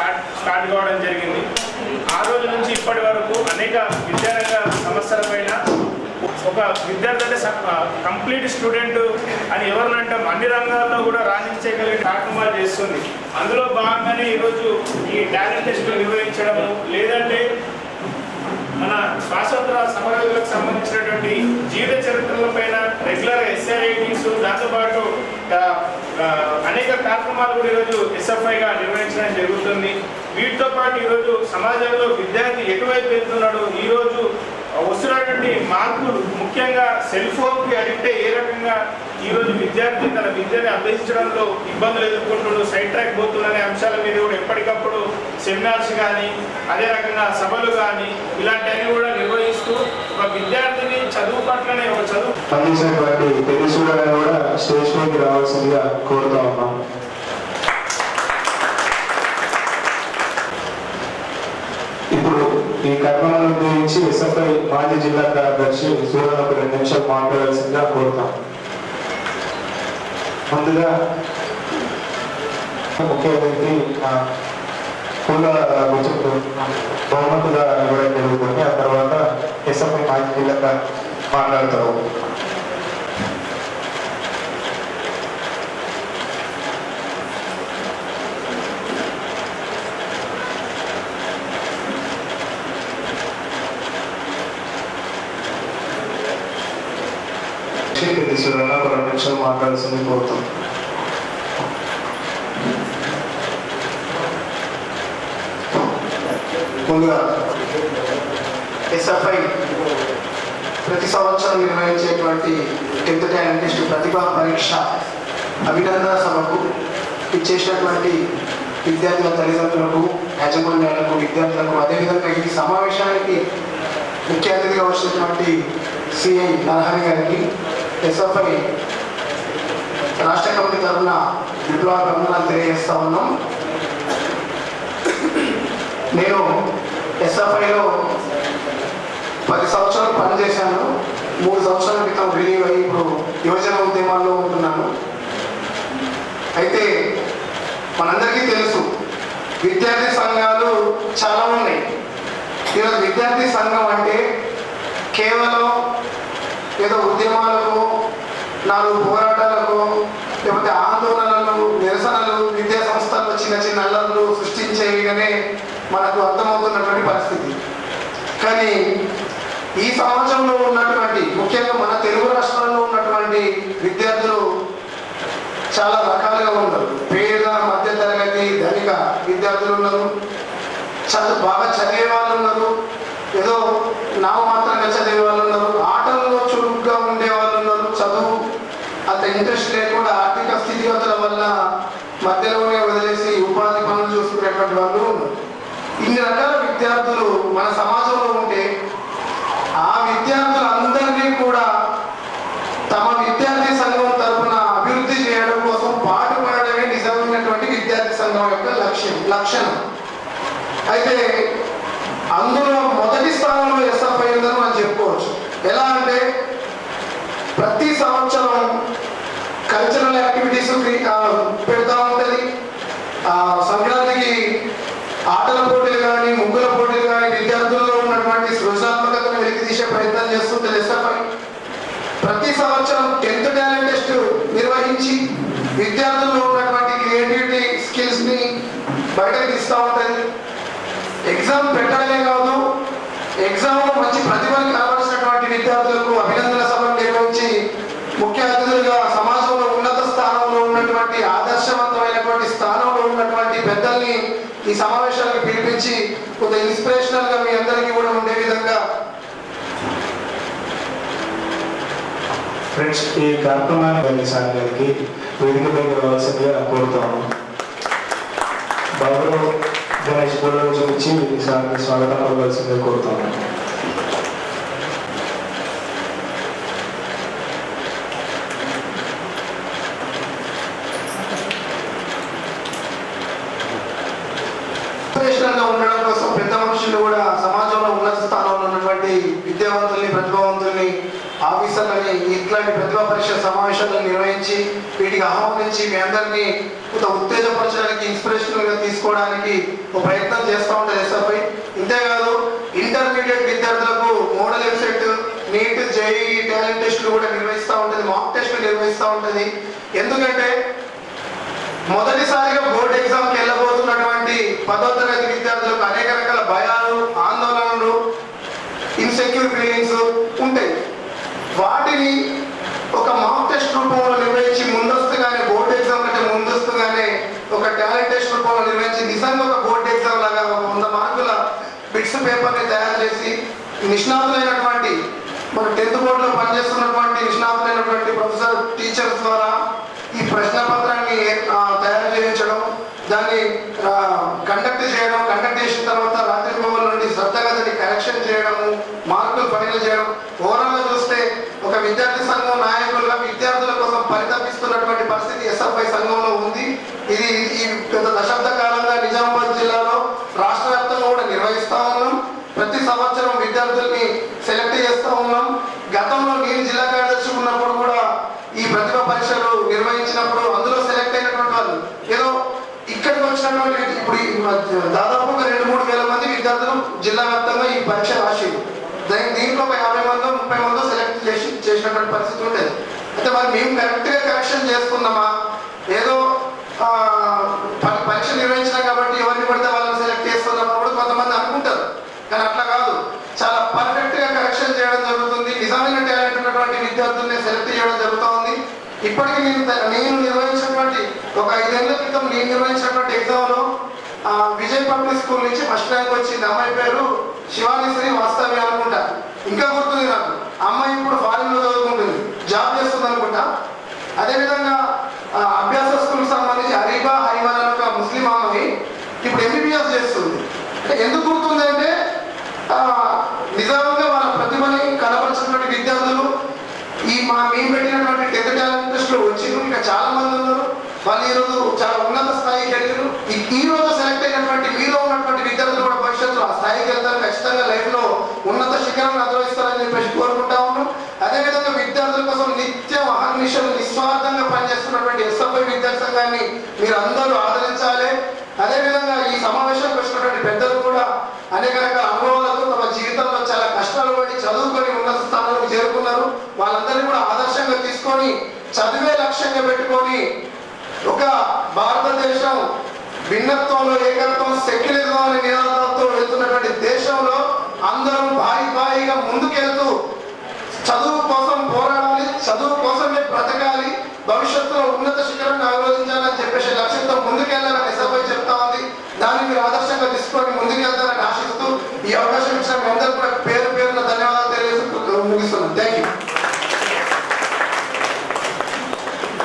Start start కావడం జరిగింది. ఆ రోజు నుంచి ఇప్పటి వరకు అనేక విద్యారంగ సమస్యలపైన ఒక విద్యార్థి అంటే కంప్లీట్ స్టూడెంట్ అని ఎవరినంటాం అన్ని రంగాల్లో కూడా రాణించగలిగే కార్యక్రమాలు చేస్తుంది. అందులో భాగంగానే ఈరోజు ఈ టాలెంట్ టెస్ట్ నిర్వహించడము లేదంటే మన స్వాతంత్ర సమరయోధులకు సంబంధించినటువంటి జీవిత చరిత్రల పైన రెగ్యులర్ ఎస్ఐ రైటింగ్స్ దాంతోపాటు అనేక కార్యక్రమాలు కూడా ఈరోజు ఎస్ఎఫ్ఐగా నిర్వహించడం జరుగుతుంది. వీటితో పాటు ఈరోజు సమాజంలో విద్యార్థి ఎటువైపు వెళ్తున్నాడు ఈరోజు వస్తున్నటువంటి మార్పులు ముఖ్యంగా సెల్ ఫోన్కి ఏ రకంగా ఈరోజు విద్యార్థి తన విద్యని అభ్యసించడంలో ఇబ్బందులు ఎదుర్కొంటున్నాడు సైడ్ ట్రాక్ పోతుందనే అంశాల మీద కూడా ఎప్పటికప్పుడు సెమినార్స్ కానీ అదే రకంగా సభలు కానీ ఇలాంటివన్నీ కూడా నిర్వహిస్తూ ఒక విద్యార్థిని చదువు పట్లనే ఒక చదువు అందించినటువంటి కూడా స్టేజ్ పైకి రావాల్సిందిగా కోరుతా ఉన్నాం. ఇప్పుడు ఈ కర్మలను ఉపయోగించి ఎస్ఎఫ్ఐ మాజీ జిల్లా కార్యదర్శి సూర్య ఒక రెండు నిమిషాలు మాట్లాడాల్సిందిగా కోరుతాం. ముందుగా ముఖ్య అతిథి ఆ, పూల గుర్తు బహుమతుగా ఇవ్వడం జరుగుతుంది. ఆ తర్వాత ఎస్ఎఫ్ఐ మాజీ జిల్లా మాట్లాడతారు. తీసుకురా ఒక రెండు నిమిషాలు మాట్లాడాల్సింది కోరుతాం. ముందుగా ఎస్ఎఫ్ఐ ప్రతి సంవత్సరం నిర్వహించేటువంటి టెన్త్ టైంటిస్ట్ ప్రతిభా పరీక్ష అభినందన సభకు ఇచ్చేసినటువంటి విద్యార్థుల తల్లిదండ్రులకు యాజమాన్యాలకు విద్యార్థులకు అదేవిధంగా ఈ సమావేశానికి ముఖ్య అతిథిగా వచ్చినటువంటి సిఐ నరహరి గారికి ఎస్ఎఫ్ఐ రాష్ట్ర కమిటీ తరఫున విప్లవ గమనాలు తెలియజేస్తా ఉన్నాం. నేను ఎస్ఎఫ్ఐలో పది సంవత్సరాలు పనిచేశాను. మూడు సంవత్సరాల క్రితం రిలీవ్ అయ్యి ఇప్పుడు యువజన ఉద్యమాల్లో ఉంటున్నాను. అయితే మనందరికీ తెలుసు విద్యార్థి సంఘాలు చాలా ఉన్నాయి. ఈరోజు విద్యార్థి సంఘం అంటే కేవలం ఏదో ఉద్యమాలకు నాలుగు పోరాటాలకు లేకపోతే ఆందోళనలు నిరసనలు విద్యా సంస్థల్లో చిన్న చిన్న అల్లర్లు సృష్టించేవిగానే మనకు అర్థమవుతున్నటువంటి పరిస్థితి. కానీ ఈ సమాజంలో ఉన్నటువంటి ముఖ్యంగా మన తెలుగు రాష్ట్రాల్లో ఉన్నటువంటి విద్యార్థులు చాలా రకాలుగా ఉన్నారు. పేద మధ్య తరగతి ధనిక విద్యార్థులు ఉన్నారు. చదువు బాగా చదివే వాళ్ళు ఉన్నారు. ఏదో నామమాత్రంగా చదివే వాళ్ళు ఉన్నారు. ఇంట్రెస్ట్ లేకుండా ఆర్థిక స్థితిగతుల వల్ల మధ్యలోనే వదిలేసి ఉపాధి పనులు చూసుకునేటువంటి వాళ్ళు ఇన్ని రకాల విద్యార్థులు మన సమాజంలో ఉంటే ఆ విద్యార్థులందరినీ కూడా తమ విద్యార్థి సంఘం తరఫున అభివృద్ధి చేయడం కోసం పాటుపడడమే నిజమైనటువంటి విద్యార్థి సంఘం యొక్క లక్ష్యం లక్షణం. అయితే అందులో మొదటి స్థానంలో ఎస్ఎఫ్ఐ ఉందని మనం చెప్పుకోవచ్చు. ఎలా అంటే ప్రతి సంవత్సరం కల్చరల్ యాక్టివిటీస్ పెడతా ఉంటుంది. ఆ, సంక్రాంతికి ఆటల పోటీలు కానీ ముగ్గుల పోటీలు కానీ విద్యార్థుల్లో ఉన్నటువంటి సృజనాత్మకతను వెలికి తీసే ప్రయత్నం చేస్తుంది ఎస్ఎఫ్ఐ ప్రతి సంవత్సరం టెన్త్ టాలెంట్ టెస్ట్ నిర్వహించి విద్యార్థుల్లో ఉన్నటువంటి క్రియేటివిటీ స్కిల్స్ని బయటకు తీస్తూ ఉంటుంది. ఎగ్జామ్ పెట్టడమే కాదు ఎగ్జామ్ మంచి ప్రతిభను కావాల్సినటువంటి విద్యార్థులకు అభినందన సభను నిర్వహించి ముఖ్య అతిథులుగా సమాజంలో ఉన్నత స్థానంలో ఉన్నటువంటి ఆదర్శవంతమైనటువంటి స్థానంలో ఉన్నటువంటి పెద్దల్ని ఈ సమావేశాలకు పిలిపించి కొంత ఇన్స్పిరేషనల్గా మీ అందరికీ కూడా ఉండే విధంగా ఫ్రెండ్స్ ఈ కార్యక్రమాన్ని సార్ వేదిక దగ్గర రావాల్సిందిగా కోరుతాము బాబు గణేష్ కూడా చూపించి సార్కి స్వాగతం అవ్వాల్సిందిగా కోరుతాము ఇన్స్పిరేషనల్గా ఉండడం కోసం పెద్ద మనుషులు కూడా సమాజంలో ఉన్నత స్థానంలో ఉన్నటువంటి విద్యావంతుల్ని ప్రతిభావంతుల్ని ఆఫీసర్లని ఇట్లాంటి ప్రతిభా పరీక్ష సమావేశాలను నిర్వహించి వీటికి ఆహ్వానించి మీ అందరినీ కొంత ఉత్తేజపరచడానికి ఇన్స్పిరేషనల్గా తీసుకోవడానికి ఒక ప్రయత్నం చేస్తూ ఉంటుంది ఎస్ఎఫ్ఐ ఇంతేకాదు ఇంటర్మీడియట్ విద్యార్థులకు model website NEET JEE talent టెస్టులు కూడా నిర్వహిస్తూ ఉంటుంది మాక్ టెస్టులు నిర్వహిస్తూ ఉంటుంది. ఎందుకంటే మొదటిసారిగా బోర్డు ఎగ్జామ్కి వెళ్ళబోతున్నటువంటి పదో తరగతి విద్యార్థులకు అనేక రకాల భయాలు ఆందోళన ఇన్సెక్యూర్ ఫీలింగ్స్ ఉంటాయి. వాటిని ఒక మాక్ టెస్ట్ రూపంలో నిర్వహించి ముందస్తుగానే బోర్డు ఎగ్జామ్ కంటే ముందస్తుగానే ఒక టాలెంట్ టెస్ట్ రూపంలో నిర్వహించి నిజంగా ఒక బోర్డు ఎగ్జామ్ లాగా వంద మార్కుల బిట్స్ పేపర్ని తయారు చేసి నిష్ణాతులైనటువంటి మన టెన్త్ బోర్డులో పనిచేస్తున్నటువంటి నిష్ణాతులైనటువంటి ప్రొఫెసర్ టీచర్స్ ద్వారా ఈ ప్రశ్న పత్రాన్ని తయారు చేయించడం దాన్ని కండక్ట్ చేయడం కండక్ట్ చేసిన తర్వాత రాత్రి భవన్ నుండి శ్రద్ధగా దాన్ని కరెక్షన్ చేయడము మార్కులు ఫైనల్ చేయడం. ఓవరాల్గా చూస్తే ఒక విద్యార్థి సంఘం నాయకులుగా విద్యార్థుల కోసం పరితపిస్తున్నటువంటి పరిస్థితి ఎస్ఎఫ్ఐ సంఘంలో ఉంది. ఇది ఈ గత దశాబ్ద కాలంగా నిజామాబాద్ జిల్లాలో రాష్ట్ర వ్యాప్తంగా కూడా నిర్వహిస్తా ఉన్నాం. ప్రతి సంవత్సరం విద్యార్థుల్ని సెలెక్ట్ చేస్తూ ఉన్నాం గతంలో నేను జిల్లా కార్యదర్శి ఉన్నప్పుడు కూడా ఈ ప్రతిభ పరీక్షలు నిర్వహించినప్పుడు అందులో సెలెక్ట్ అయినటువంటి వాళ్ళు ఏదో ఇక్కడికి వచ్చినటువంటి ఇప్పుడు ఈ దాదాపు ఒక రెండు మూడు వేల మంది విద్యార్థులు జిల్లా వ్యాప్తంగా ఈ పరీక్ష రాసింది దాని దీంట్లో ఒక యాభై మందో ముప్పై మందో సెలెక్ట్ చేసి చేసినటువంటి పరిస్థితి ఉండేది అయితే మరి మేము కరెక్ట్గా కరెక్షన్ చేసుకున్నామా ఏదో ఆ, ప- పరీక్ష నిర్వహించినాం కాబట్టి ఎవరిని పడితే వాళ్ళని సెలెక్ట్ చేస్తున్నామని కూడా కొంతమంది అనుకుంటారు కానీ అట్లా కాదు చాలా పర్ఫెక్ట్గా కరెక్షన్ చేయడం జరుగుతుంది నిజమైన టాలెంట్ ఉన్నటువంటి విద్యార్థుల్ని సెలెక్ట్ చేయడం జరుగుతూ ఉంది ఇప్పటికీ నేను నేను నిర్వహించినటువంటి ఒక ఐదేళ్ళ క్రితం నేను నిర్వహించినటువంటి ఎగ్జామ్లో ఆ, విజయ్ పబ్లిక్ స్కూల్ నుంచి ఫస్ట్ ర్యాంక్ వచ్చింది. అమ్మాయి పేరు శివాని శ్రీ వాస్తవి అనుకుంటా. ఇంకా గుర్తుంది నాకు. అమ్మాయి ఇప్పుడు ఫారిన్లో చదువుకుంటుంది. జాబ్ చేస్తుంది అనుకుంటా అదేవిధంగా అభ్యాస స్కూల్ సంబంధించి హరీబా హరిమాన్ అని ఒక ముస్లిం అమ్మాయి ఇప్పుడు ఎంబీబీఎస్ చేస్తుంది. అంటే ఎందుకు గుర్తుంది అంటే ఆ, నిజంగా వాళ్ళ ప్రతిభని కనపరిచినటువంటి విద్యార్థులు ఈ మా మేము పెట్టినటువంటి టెన్త్ టాలెంట్ టెస్ట్లో వచ్చిండ్రు. ఇంకా చాలా మంది ఉన్నారు. వాళ్ళు ఈరోజు చాలా ఉన్నత స్థాయికి వెళ్ళారు ఈ రోజు సెలెక్ట్ అయినటువంటి మీలో ఉన్నటువంటి విద్యార్థులు కూడా భవిష్యత్తులో ఆ స్థాయికి వెళ్తారు ఖచ్చితంగా లైఫ్లో ఉన్నత శిఖరాన్ని అధిరోహిస్తారని చెప్పేసి కోరుకుంటా ఉన్నాం అదేవిధంగా విద్యార్థుల కోసం నిత్యం అహర్నిశం నిస్వార్థంగా పనిచేస్తున్నటువంటి ఎస్ఎఫ్ఐ విద్యార్థి సంఘాన్ని మీరు అందరూ ఆదరించాలి అదేవిధంగా ఈ సమావేశానికి వచ్చినటువంటి పెద్దలు కూడా అనేక రకాల అనుభవాలతో తమ జీవితంలో చాలా కష్టాలు పడి చదువుకొని ఉన్నత స్థానాలకు చేరుకున్నారు వాళ్ళందరినీ కూడా పెట్టుకొని చదివే లక్ష్యంగా పెట్టుకొని ఒక భారతదేశం భిన్నత్వంలో ఏకత్వం సెక్యులరిజం అనే నినాదంతో వెళ్తున్నటువంటి దేశంలో అందరం భారీ భారీగా ముందుకెళ్తూ చదువు కోసం పోరాడాలి చదువు కోసమే బ్రతకాలి భవిష్యత్తులో ఉన్నత శిఖరాన్ని ఆలోచించాలని చెప్పేసి లక్ష్యంతో ముందుకెళ్ళాలని ఎస్ఎఫ్ఐ చెప్తా ఉంది దాన్ని మీరు ఆదర్శంగా తీసుకొని ముందుకెళ్తారని ఆశిస్తూ ఈ అవకాశం ఇచ్చిన మీ అందరూ కూడా పేరు పేరున ధన్యవాదాలు తెలియజేస్తూ ముగిస్తున్నాను థ్యాంక్ యూ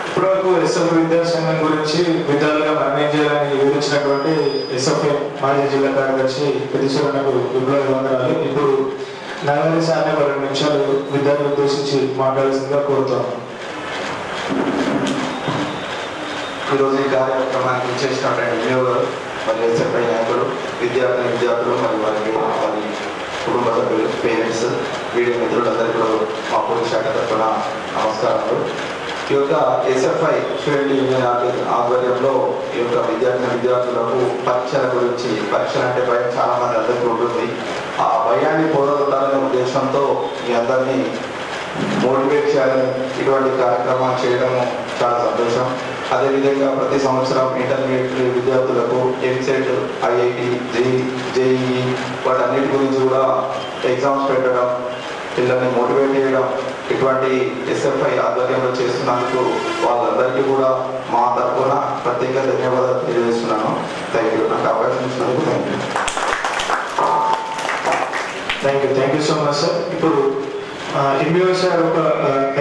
ఇప్పటివరకు ఎస్ఎఫ్ విద్యాసంఘం గురించి విద్యార్థులుగా మనం చేయాలని వివరించినటువంటి ఎస్ఎఫ్ మాజీ జిల్లా కార్యదర్శి పెద్దశ్వరకు విప్లవ వందనాలు ఇప్పుడు నగరి సార్ని రెండు నిమిషాలు విద్యార్థులు ఉద్దేశించి మాట్లాడాల్సిందిగా కోరుతాం ఈరోజు ఈ కార్యక్రమానికి ఇచ్చేసినటువంటి వినియోగాలు మరియు ఎస్ఎఫ్ఐ నాయకులు విద్యార్థులు విద్యార్థులు మరియు వారికి వారి కుటుంబ సభ్యులు పేరెంట్స్ వీడియో మిత్రులందరికీ కూడా మా పోలీస్ శాఖ తరఫున నమస్కారాలు. ఈ యొక్క ఎస్ఎఫ్ఐ స్టూడెంట్ యూనియన్ ఆధ్వర్యంలో ఈ యొక్క విద్యార్థి విద్యార్థులకు పరీక్షల గురించి పరీక్షలు అంటే భయం చాలా మంది అందరికీ ఉంటుంది. ఆ భయాన్ని పోరాడాలనే ఉద్దేశంతో మీ అందరినీ మోటివేట్ చేయాలని ఇటువంటి కార్యక్రమాలు చేయడం చాలా సంతోషం. అదేవిధంగా ప్రతి సంవత్సరం ఇంటర్మీడియట్ విద్యార్థులకు ఎంసెట్ ఐఐటి జేఈ జేఈఈ వాటన్నిటి గురించి కూడా ఎగ్జామ్స్ పెట్టడం పిల్లల్ని మోటివేట్ చేయడం ఇటువంటి ఎస్ఎఫ్ఐ ఆధ్వర్యంలో చేస్తున్నందుకు వాళ్ళందరికీ కూడా మా తరఫున ప్రత్యేక ధన్యవాదాలు తెలియజేస్తున్నాను. థ్యాంక్ యూ నాకు అవకాశం ఇచ్చినందుకు thank you thank you thank you so much sir ఇప్పుడు ఎంబీఓ సార్ ఒక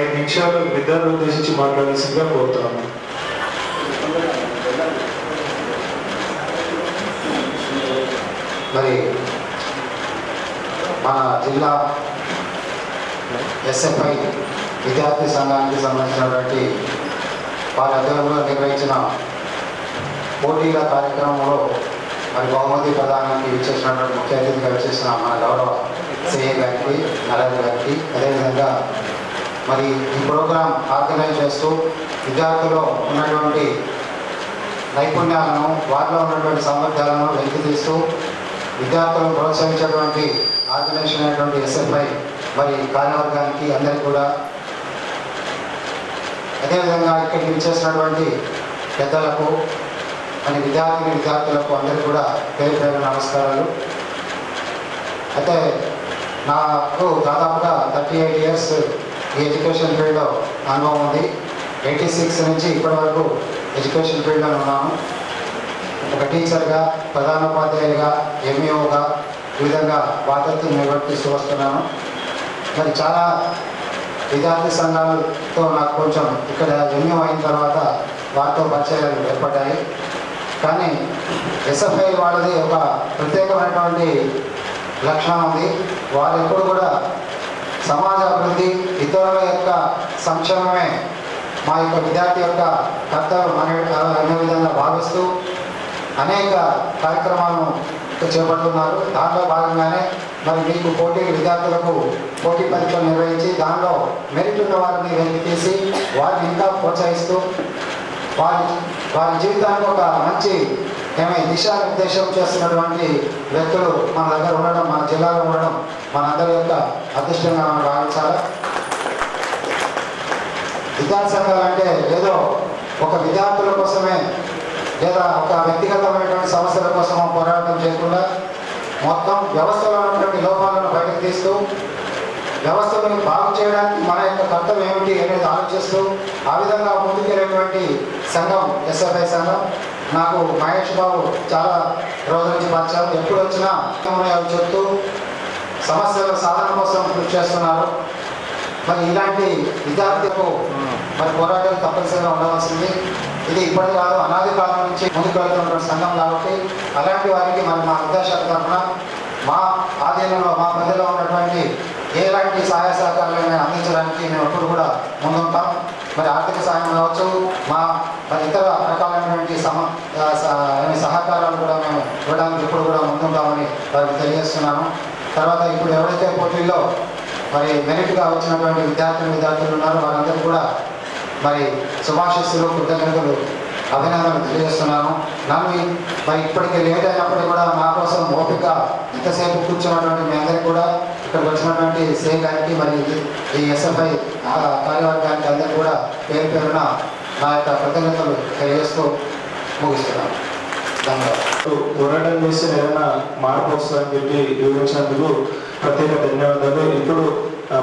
ఐదు నిమిషాలు విద్యార్థులు ఉద్దేశించి మాట్లాడాల్సిందిగా కోరుతున్నాను. మరి మన జిల్లా ఎస్ఎఫ్ఐ విద్యార్థి సంఘానికి సంబంధించినటువంటి వారి ఆధ్వర్యంలో నిర్వహించిన పోటీల కార్యక్రమంలో మరి బహుమతి ప్రధానానికి విచ్చేసినటువంటి ముఖ్య అతిథిగా వచ్చేసిన మన గౌరవ సిఏ గారికి నరేంద్ర గారికి అదేవిధంగా మరి ఈ ప్రోగ్రాం ఆర్గనైజ్ చేస్తూ విద్యార్థుల్లో ఉన్నటువంటి నైపుణ్యాలను వారిలో ఉన్నటువంటి సామర్థ్యాలను వెలికి తీస్తూ విద్యార్థులను ప్రోత్సహించేటువంటి ఆర్గనైజేషన్ అయినటువంటి ఎస్ఎఫ్ఐ మరి కార్యవర్గానికి అందరికీ కూడా అదేవిధంగా ఇక్కడికి విచ్చేసినటువంటి పెద్దలకు మరి విద్యార్థిని విద్యార్థులకు అందరికీ కూడా పేరు పేరు నమస్కారాలు. అయితే నాకు దాదాపుగా థర్టీ ఎయిట్ ఇయర్స్ ఈ ఎడ్యుకేషన్ ఫీల్డ్లో అనుభవం ఉంది. ఎయిటీ సిక్స్ నుంచి ఇప్పటి వరకు ఎడ్యుకేషన్ ఫీల్డ్లో ఉన్నాను. ఒక టీచర్గా ప్రధానోపాధ్యాయుగా ఎంఈఓగా ఈ విధంగా బాధ్యతలు నిర్వర్తిస్తూ వస్తున్నాను. మరి చాలా విద్యార్థి సంఘాలతో నాకు కొంచెం ఇక్కడ జన్యం అయిన తర్వాత వారితో పరిచయాలు ఏర్పడ్డాయి. కానీ ఎస్ఎఫ్ఐ వాళ్ళది ఒక ప్రత్యేకమైనటువంటి లక్షణం ఉంది. వారు ఎప్పుడు కూడా సమాజ అభివృద్ధి ఇతరుల యొక్క సంక్షేమమే మా యొక్క విద్యార్థి యొక్క కర్తవ్యం అనే అనే విధంగా భావిస్తూ అనేక కార్యక్రమాలను చేపడుతున్నారు. దాంట్లో భాగంగానే మరి మీకు పోటీ విద్యార్థులకు పోటీ పరీక్షలు నిర్వహించి దానిలో మెరిట్ ఉన్న వారిని వెలికి తీసి వారిని ఇంకా ప్రోత్సహిస్తూ వారి వారి జీవితానికి ఒక మంచి ఏమై దిశానిర్దేశం చేస్తున్నటువంటి వ్యక్తులు మన దగ్గర ఉండడం మన జిల్లాలో ఉండడం మనందరి యొక్క అదృష్టంగా మనం భావించాలి? విద్యార్థి సంఘాలు అంటే ఏదో ఒక విద్యార్థుల కోసమే లేదా ఒక వ్యక్తిగతమైనటువంటి సమస్యల కోసం పోరాటం చేయకుండా మొత్తం వ్యవస్థలో ఉన్నటువంటి లోపాలను బయటకు తీస్తూ వ్యవస్థలను బాగు చేయడానికి మన యొక్క కర్తవ్యం ఏమిటి అనేది ఆలోచిస్తూ ఆ విధంగా ముందుకెళ్ళేటువంటి సంఘం ఎస్ఎఫ్ఐ సంఘం నాకు మహేష్ బాబు చాలా రోజుల నుంచి పరిచయం. ఎప్పుడు వచ్చినా అవి చెప్తూ సమస్యల సాధన కోసం కృషి చేస్తున్నారు. మరి ఇలాంటి విద్యార్థులకు మరి పోరాటాలు తప్పనిసరిగా ఉండవలసింది. ఇది ఇప్పటి కాదు అనాది కాలం నుంచి ముందుకు వెళ్తున్నటువంటి సంఘం కాబట్టి అలాంటి వారికి మరి మా ఉద్దేశాల తరఫున మా ఆధీనంలో మా ప్రజల్లో ఉన్నటువంటి ఎలాంటి సహాయ సహకారాలు మేము అందించడానికి మేము ఎప్పుడు కూడా ముందుంటాం. మరి ఆర్థిక సహాయం కావచ్చు మా మరి ఇతర రకాలైనటువంటి సమ సహకారాలు కూడా మేము ఇవ్వడానికి ఇప్పుడు కూడా ముందుంటామని వారికి తెలియజేస్తున్నాను. తర్వాత ఇప్పుడు ఎవరైతే పోటీల్లో మరి మెరిట్గా వచ్చినటువంటి విద్యార్థులు విద్యార్థులు ఉన్నారు వారందరూ కూడా మరి శుభాశిస్సులు కృతజ్ఞతలు అభినందనలు తెలియజేస్తున్నాను. నన్ను మరి ఇప్పటికి లేట్ అయినప్పటికీ కూడా నా కోసం ఓపిక ఇంతసేపు కూర్చున్నటువంటి మీ అందరికీ కూడా ఇక్కడికి వచ్చినటువంటి సే గారికి మరి ఈ ఎస్ఎఫ్ఐ కార్యవర్గానికి అందరికీ కూడా పేరు పేరున నా యొక్క కృతజ్ఞతలు తెలియజేస్తూ ముగిస్తున్నాను. ధన్యవాదాలు. పోరాటం చేస్తే ఏదైనా మార్పు వస్తుందని చెప్పి వివరించినందుకు ప్రత్యేక ధన్యవాదాలు. ఇప్పుడు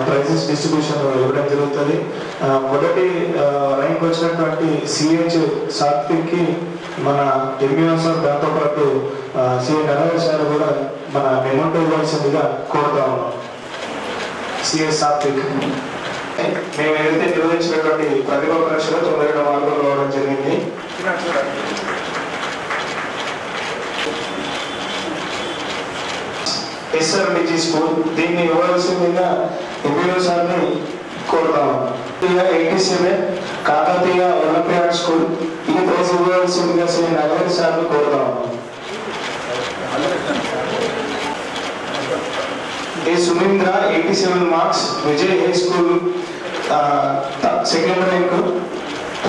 ప్రైజెస్ డిస్ట్రిబ్యూషన్ ఇవ్వడం జరుగుతుంది. మొదటి ర్యాంక్ వచ్చినటువంటి సిహెచ్ సాత్విక్కి మన ఎంఈఓ సార్ దాంతోపాటు సిఎం నరేష్ గారు కూడా మన మెమోటో ఇవ్వాల్సిందిగా కోరుతా ఉన్నాం. సిఎస్ సాత్విక్. మేము ఏదైతే నిర్వహించినటువంటి ప్రతిభా పరీక్షలో తొమ్మిది రెండు మార్కులు రావడం జరిగింది. SRDG school. దీన్ని ఇవ్వాల్సిందిగా ఎంపీఓ సార్ని కోరుతాము eighty seven Kakatiya olympiad school. ఈ ప్రైజ్ ఇవ్వాల్సిందిగా శ్రీ నగరి సార్ని కోరుతాము A Sumeendra eighty seven marks Vijay high school second rank.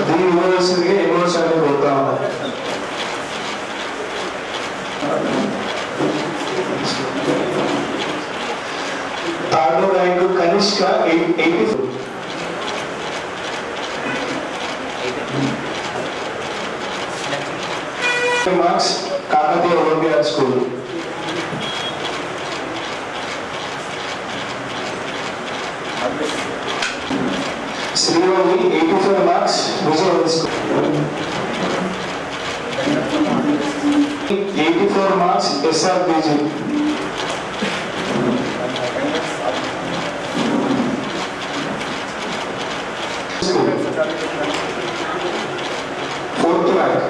దీన్ని ఇవ్వాల్సిందిగా ఎంఓ సార్ని కోరుతాము third rank Kanishka eighty marks Kakatiya olympiad school Srivani eighty five marks Vijayawada school eighty four marks SRBG fourth rank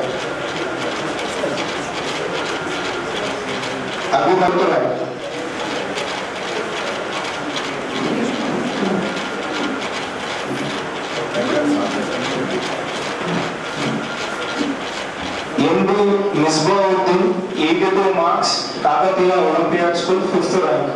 అభినందన rank Misbauddin eighty two marks Kakatiya olympiad school fifth rank.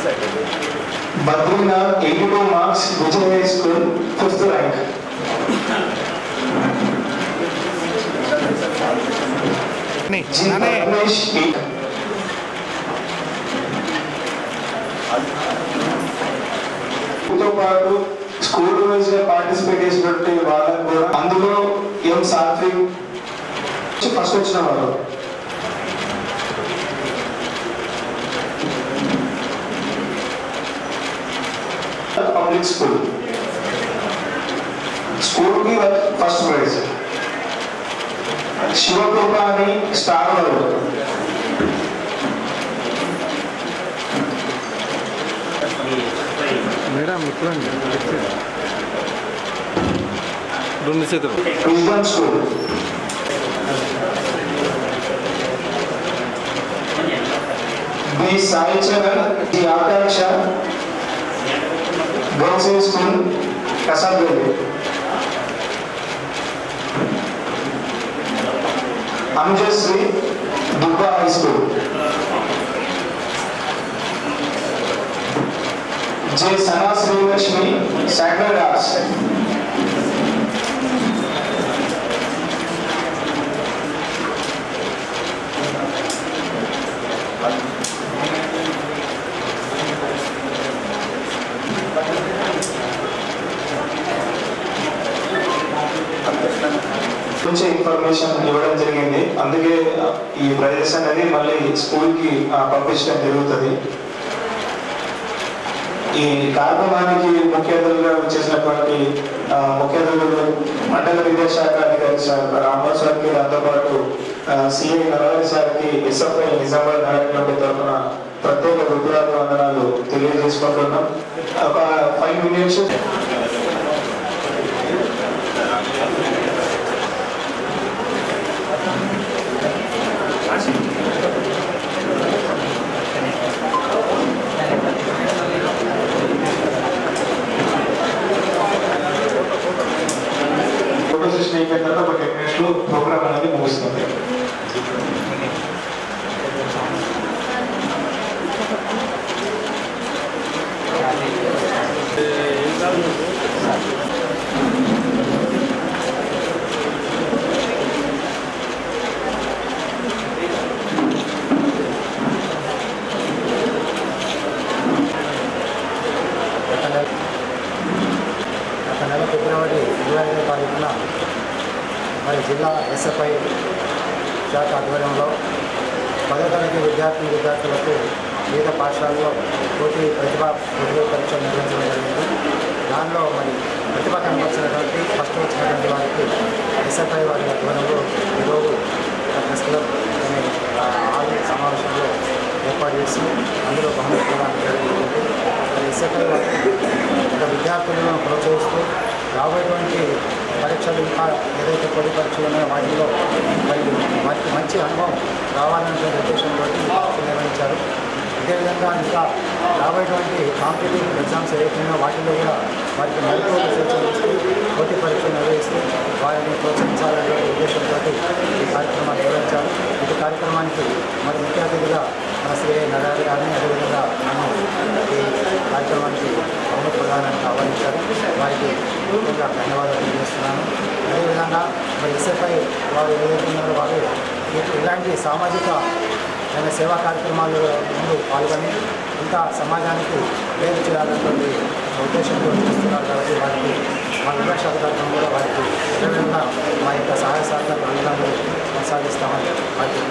Badrinath, 82 marks, Vijay High School, 5th rank. G. Ramesh, 8. తో పాటు school వైజ్గా participate చేసినట్టు వాళ్ళని కూడా అందులో ఎం Satvik first వచ్చిన వాళ్ళు public school స్కూల్కి ఫస్ట్ ప్రైజ్ శివకృప అని స్టార్ వాళ్ళు మేడం ఇట్లా రెండు చేతులు. Wisdom school B Sai Charan G Akanksha girls high school Kasabeli Anjashri Dubba high school. J Sana Srilakshmi sacred arts కొంచెం ఇన్ఫర్మేషన్ ఇవ్వడం జరిగింది అందుకే ఈ ప్రైజెస్ అనేది స్కూల్కి పంపించడం జరుగుతుంది. ఈ కార్యక్రమానికి ముఖ్య అతిథులుగా వచ్చేసినటువంటి ముఖ్య అతిథులు మండల విద్యాశాఖ అధికారి సార్ రామరావు సార్కి దాంతోపాటు సిఐ నరవరి సార్కి ఎస్ఎఫ్ఐ నిజామాబాద్ నారాయణ తరఫున ప్రత్యేక వృద్ధులకు వందనాలు తెలియజేసుకుంటున్నాం. ఒక ఫైవ్ మినిట్స్ అయిపోయిన తర్వాత ఒక టెన్ మినిట్స్ ప్రోగ్రామ్ అనేది ముగుస్తుంది గత నెల గత నెల ఫిబ్రవరి ఇరవై ఐదో తారీఖున మరి జిల్లా ఎస్ఎఫ్ఐ శాఖ ఆధ్వర్యంలో పదో తరగతి విద్యార్థి విద్యార్థులకు వివిధ పాఠశాలలో పోటీ పరీక్షలు నిర్వహించడం జరిగింది దానిలో మరి ప్రతిభ కనబరిచినటువంటి ఫస్ట్ వచ్చినటువంటి వారికి ఎస్ఎఫ్ఐ వారి అధ్వర్యంలో ఈరోజు ప్రెస్ క్లబ్ అనే ఆది సమావేశంలో ఏర్పాటు చేసి అందులో బహుమతి జరుగుతుంది జరిగింది మరి ఎస్ఎఫ్ఐ వారికి ఒక విద్యార్థులను ప్రోత్సహిస్తూ రాబోయేటువంటి పరీక్షలు ఇంకా ఏదైతే పొడి పరీక్షలు ఉన్నాయో వాటిలో మరి మంచి మంచి అనుభవం రావాలనే ఉద్దేశంతో నిర్వహించారు. అదేవిధంగా ఇంకా రాబోయేటువంటి కాంపిటేటివ్ ఎగ్జామ్స్ ఏవైతున్నాయో వాటిలో కూడా వారికి మరింత శిక్షణ పోటీ పరీక్షలు నిర్వహిస్తూ వారిని ప్రోత్సహించాలనే ఉద్దేశంతో ఈ కార్యక్రమాన్ని నిర్వహించాలి ఈ కార్యక్రమానికి మరి ముఖ్య అతిథిగా మన శ్రీ నడారి గారిని అదేవిధంగా నన్ను ఈ కార్యక్రమానికి ప్రముఖ ప్రధానానికి ఆహ్వానించారు. వారికి ముఖ్యంగా ధన్యవాదాలు తెలియజేస్తున్నాను. అదేవిధంగా మరి ఎస్ఎఫ్ఐ వారు ఏదైతే ఉన్నారో వారు ఇలాంటి సామాజిక తన సేవా కార్యక్రమాల్లో ముందు పాల్గొని ఇంకా సమాజానికి మేలు చేయాలన్నటువంటి ఉద్దేశంతో చూస్తున్నారు కాబట్టి వారికి మా విపక్షాల తరఫున కూడా వారికి మా యొక్క సహాయ సహకారాలు అందాలను కొనసాగిస్తామని వారికి